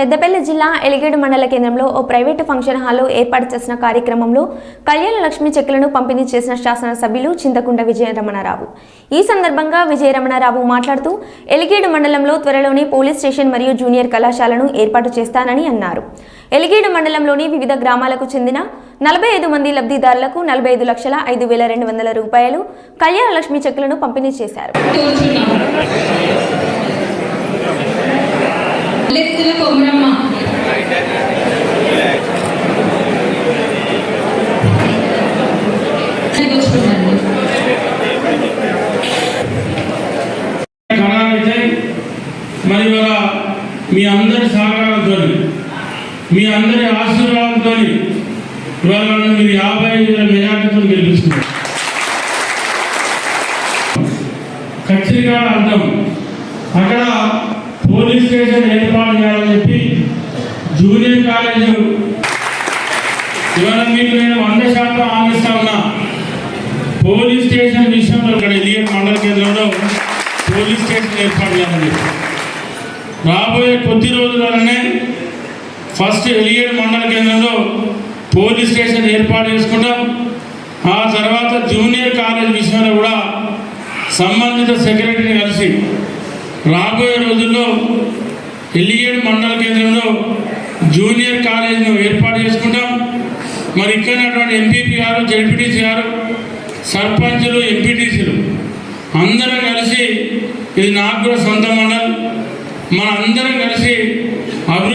పెద్దపల్లి జిల్లా ఎలిగేడు మండల కేంద్రంలో ఓ ప్రైవేటు ఫంక్షన్ హాల్లో ఏర్పాటు చేసిన కార్యక్రమంలో కళ్యాణ లక్ష్మి చెక్కులను పంపిణీ చేసిన శాసనసభ్యులు చింతకుండ విజయరమణారావు. ఈ సందర్భంగా విజయరమణారావు మాట్లాడుతూ ఎలిగేడు మండలంలో త్వరలోనే పోలీస్ స్టేషన్ మరియు జూనియర్ కళాశాలను ఏర్పాటు చేస్తానని అన్నారు. ఎలిగేడు మండలంలోని వివిధ గ్రామాలకు చెందిన నలభై ఐదు మంది లబ్ధిదారులకు నలభై ఐదు లక్షల ఐదు వేల రెండు వందల రూపాయలు కళ్యాణ లక్ష్మి చెక్కులను పంపిణీ చేశారు. మరి ఇవాళ మీ అందరి సహకారంతో మీ అందరి ఆశీర్వాదంతో ఇవాళ మీరు యాభై ఐదు వేల మెజార్టీతో గెలిపిస్తున్నారు ఖచ్చితంగా అర్థం. అక్కడ పోలీస్ స్టేషన్ ఏర్పాటు చేయాలని చెప్పి జూనియర్ కాలేజ్ ఇవాళ మీకు నేను వంద శాతం ఆమెస్తా ఉన్నా. పోలీస్ స్టేషన్ విషయంలో ఇక్కడ ఎలియట్ మండల కేంద్రంలో పోలీస్ స్టేషన్ ఏర్పాటు చేయాలని రాబోయే కొద్ది రోజులనే ఫస్ట్ ఎలియడ్ మండల కేంద్రంలో పోలీస్ స్టేషన్ ఏర్పాటు చేసుకుంటాం. ఆ తర్వాత జూనియర్ కాలేజ్ విషయంలో కూడా సంబంధిత సెక్రటరీని కలిసి రాబోయే రోజుల్లో ఎలియట్ మండల కేంద్రంలో జూనియర్ కాలేజీను ఏర్పాటు చేసుకుంటాం. మరి ఇక్కడ ఎంపీపీ గారు జడ్పీటీసీ గారు సర్పంచులు ఎంపీటీసీలు అందరం కలిసి ఇది నాకు కూడా సొంత మండలం. మన అందరం కలిసి